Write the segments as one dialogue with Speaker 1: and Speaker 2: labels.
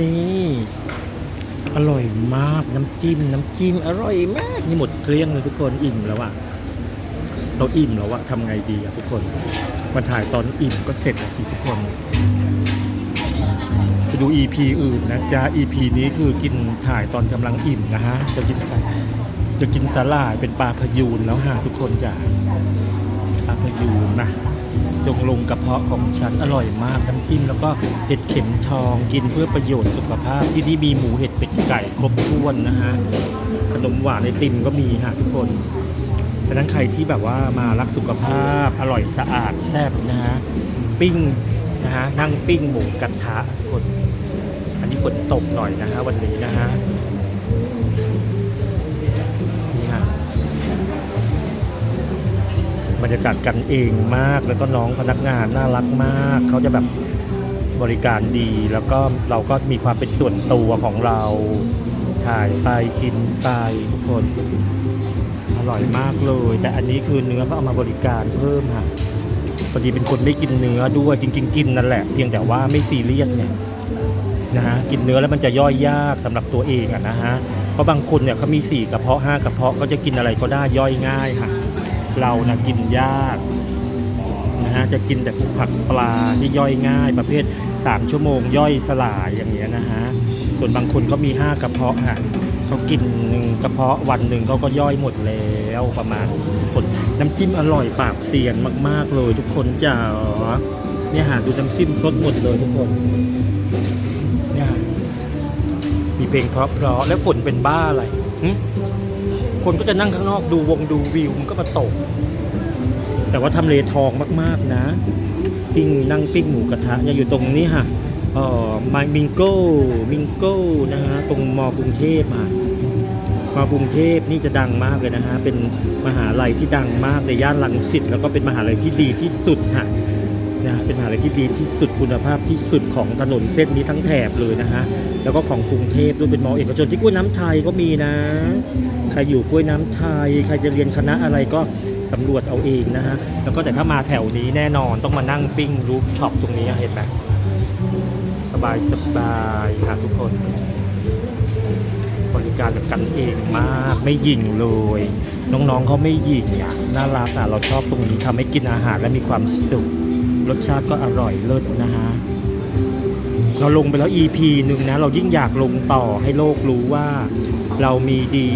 Speaker 1: นี่อร่อยมากน้ำจิ้มน้ำจิ้มอร่อยมากนี่หมดเกลี้ยงเลยทุกคนอิ่มแล้วอะเราอิ่มแล้วอะทำไงดีอะทุกคนมาถ่ายตอนอิ่มก็เสร็จแล้วสิทุกคนไปดู EP อื่นนะจ๊ะ EP นี้คือกินถ่ายตอนกำลังอิ่มนะฮะจะกินสจะกินสาลายเป็นปลาพยูนแล้วฮะทุกคนจ้ะปลาพยูนนะ จงลงกระเพาะของฉันอร่อยมากน้ำจิ้มแล้วก็เห็ดเข็มทองกินเพื่อประโยชน์สุขภาพที่นี่มีหมูเห็ดเป็ดไก่ครบถ้วนนะฮะขนมหวานไอติมก็มีฮะทุกคนดังนั้นใครที่แบบว่ามารักสุขภาพอร่อยสะอาดแซ่บนะฮะปิ้งนะฮะนั่งปิ้งหมูกระทะทุกคนอันนี้ฝนตกหน่อยนะฮะวันนี้นะฮะ บรรยากาศกันเองมาก แล้วก็น้องพนักงานน่ารักมาก เขาจะแบบบริการดี แล้วก็เราก็มีความเป็นส่วนตัวของเรา ถ่ายไปกินไปทุกคน อร่อยมากเลย แต่อันนี้คือเนื้อเขาเอามาบริการเพิ่มค่ะพอดีเป็นคนไม่กินเนื้อด้วยจริง ๆ กินนั่นแหละเพียงแต่ว่าไม่ซีเรียสเนี่ยนะฮะกินเนื้อแล้วมันจะย่อยยากสำหรับตัวเองอะนะฮะเพราะบางคนเนี่ยเขามีสี่กระเพาะห้ากระเพาะก็จะกินอะไรก็ได้ย่อยง่ายค่ะ เรานะกินยากนะฮะจะกินแต่พวกผักปลาที่ย่อยง่ายประเภท 3 ชั่วโมงย่อยสลายอย่างเงี้ยนะฮะส่วนบางคนก็มี 5 กระเพาะฮะเขากินหนึ่งกระเพาะวันหนึ่งเขาก็ย่อยหมดแล้วประมาณคนน้ำจิ้มอร่อยปากเสียนมาก ๆ เลยทุกคนจ๋าเนี่ยหาดูน้ำจิ้มสดหมดเลยทุกคนเนี่ยมีเพลงเพราะๆแล้วฝนเป็นบ้าอะไรหึ คนก็จะนั่งข้างนอกดูวงดูวิวมันก็มาตก แต่ว่าทำเลทองมากๆนะ ปิ้งนั่งปิ้งหมูกระทะเนี่ยอยู่ตรงนี้ค่ะเอ่อมามิงโก้มิงโก้นะฮะตรงมอกรุงเทพอะมอกรุงเทพนี่จะดังมากเลยนะฮะเป็นมหาลัยที่ดังมากในย่านลังสิตแล้วก็เป็นมหาลัยที่ดีที่สุดค่ะ นะเป็นมหาลัยที่ดีที่สุดคุณภาพที่สุดของถนนเส้นนี้ทั้งแถบเลยนะฮะแล้วก็ของกรุงเทพด้วยเป็นมอเอกชนที่กล้วยน้ำไทยก็มีนะ ใครอยู่กล้วยน้ำไทย ใครจะเรียนคณะอะไรก็สำรวจเอาเองนะฮะแล้วก็แต่ถ้ามาแถวนี้แน่นอนต้องมานั่งปิ้งรูฟช็อปตรงนี้เห็นไหมสบายสบายค่ะทุกคน บริการแบบกันเองมากไม่หยิ่งเลย น้องๆเขาไม่หยิ่งอะน่ารักอะเราชอบตรงนี้ทำให้กินอาหารและมีความสุข รสชาติก็อร่อยเลิศนะฮะเราลงไปแล้ว EP หนึ่งนะ เรายิ่งอยากลงต่อให้โลกรู้ว่า เรามีดี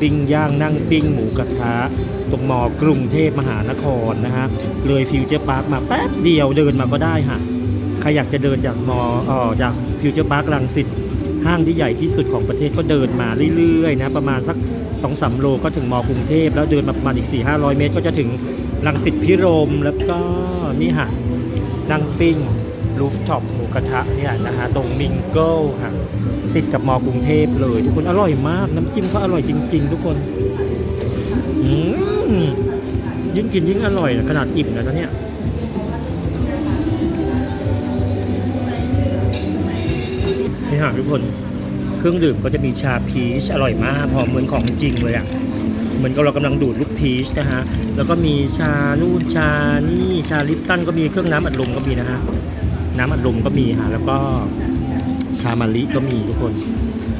Speaker 1: ปิ้งย่างนั่งปิ้งหมูกระทะ ตรงมอกรุงเทพมหานครนะฮะ เลยฟิวเจอร์พาร์คมาแป๊บเดียวเดินมาก็ได้ฮะใครอยากจะเดินจากมอเออจากฟิวเจอร์พาร์คลังสิตห้างที่ใหญ่ที่สุดของประเทศก็เดินมาเรื่อยๆนะประมาณสัก2อสโลก็ถึงมอกรุงเทพแล้วเดินมาประมาณอีก 4 5 0 0 เมตร ก็จะถึงลังสิตพิรมแล้วก็นี่ฮะ นั่งปิ้งรูฟท็อปหมูกระทะเนี่ยนะฮะตรงมิงเกิลค่ะติดกับมอกรุงเทพเลย ทุกคนอร่อยมาก น้ำจิ้มเขาอร่อยจริง ๆ ทุกคนอืมยิ่งกินยิ่งอร่อยขนาดอิ่มแล้วนะเนี่ยนี่ฮะทุกคน เครื่องดื่มก็จะมีชาพีชอร่อยมากหอมเหมือนของจริงเลยอะ เหมือนกับเรากำลังดูดลูกพีชนะฮะ แล้วก็มีชานู่นชานี่ ชาลิปตันก็มีเครื่องน้ำอัดลมก็มีนะฮะ น้ำอัดลมก็มีฮะ แล้วก็ชามะลิก็มีทุกคน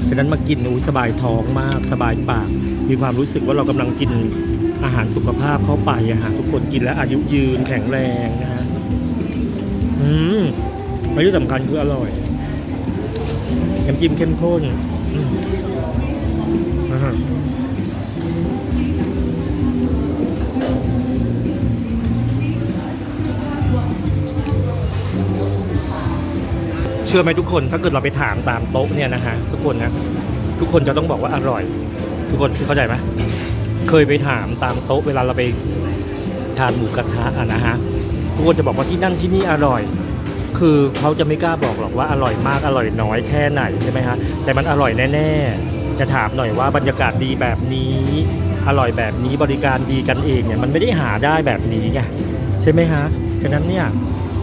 Speaker 1: ฉะนั้นมากินอุ้ยสบายท้องมาก สบายปาก มีความรู้สึกว่าเรากำลังกินอาหารสุขภาพเข้าไปอะฮะทุกคนกินแล้วอายุยืนแข็งแรงนะฮะ อืมและที่สำคัญคืออร่อยน้ำจิ้มเข้มข้น อืม ชื่อไหมทุกคนถ้าเกิดเราไปถามตามโต๊ะเนี่ยนะฮะทุกคนนะทุกคนจะต้องบอกว่าอร่อย ทุกคนเข้าใจไหมเคยไปถามตามโต๊ะเวลาเราไปทานหมูกระทะอะนะฮะทุกคนจะบอกว่าที่นั่นที่นี่อร่อย คือเขาจะไม่กล้าบอกหรอกว่าอร่อยมากอร่อยน้อยแค่ไหนใช่ไหมฮะแต่มันอร่อยแน่ๆ จะถามหน่อยว่าบรรยากาศดีแบบนี้ อร่อยแบบนี้บริการดีกันเองเนี่ยมันไม่ได้หาได้แบบนี้ไงใช่ไหมฮะฉะนั้นเนี่ย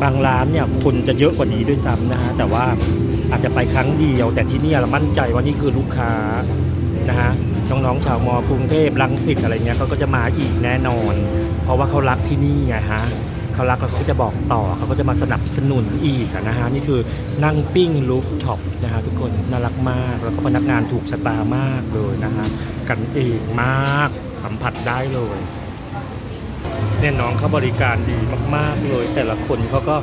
Speaker 1: บางร้านเนี่ยคนจะเยอะกว่านี้ด้วยซ้ำนะฮะแต่ว่าอาจจะไปครั้งเดียว แต่ที่นี่เรามั่นใจว่านี่คือลูกค้านะฮะน้องๆชาวมอกรุงเทพรังสิตอะไรเงี้ยเขาก็จะมาอีกแน่นอน เพราะว่าเขารักที่นี่ไงฮะเขารักแล้วเขาก็จะบอกต่อเขาก็จะมาสนับสนุนอีกนะฮะนี่คือนั่งปิ้งรูฟท็อปนะฮะทุกคนน่ารักมากแล้วก็พนักงานถูกชะตามากเลยนะฮะกันเองมากสัมผัสได้เลย เนี่ยน้องเขาบริการดีมาก ๆ เลย แต่ละคนเขาก็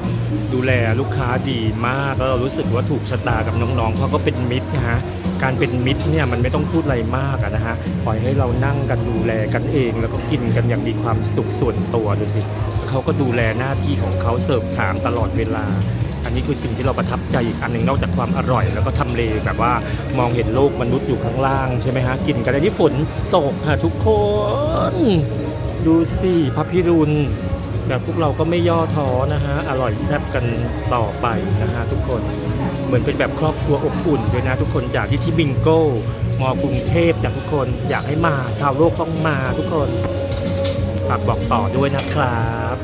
Speaker 1: ดูแลลูกค้าดีมากแล้วเรารู้สึกว่าถูกชะตากับน้องๆเขาก็เป็นมิตรนะฮะการเป็นมิตรเนี่ยมันไม่ต้องพูดอะไรมากนะฮะปล่อยให้เรานั่งกันดูแลกันเอง แล้วก็กินกันอย่างมีความสุขส่วนตัวดูสิเขาก็ดูแลหน้าที่ของเขาเสิร์ฟถามตลอดเวลา อันนี้คือสิ่งที่เราประทับใจอีกอันหนึ่งนอกจากความอร่อย แล้วก็ทำเลแบบว่ามองเห็นโลกมนุษย์อยู่ข้างล่างใช่ไหมฮะกินกันในที่ฝนตกค่ะทุกคน ดูสิพระพิรุณแต่พวกเราก็ไม่ย่อท้อนะฮะ อร่อยแซ่บกันต่อไปนะฮะทุกคน เหมือนเป็นแบบครอบครัวอบอุ่นเลยนะทุกคนจากที่ที่บิงโก้มอกรุงเทพจากทุกคนอยากให้มาชาวโลกต้องมาทุกคนฝากบอกต่อด้วยนะครับ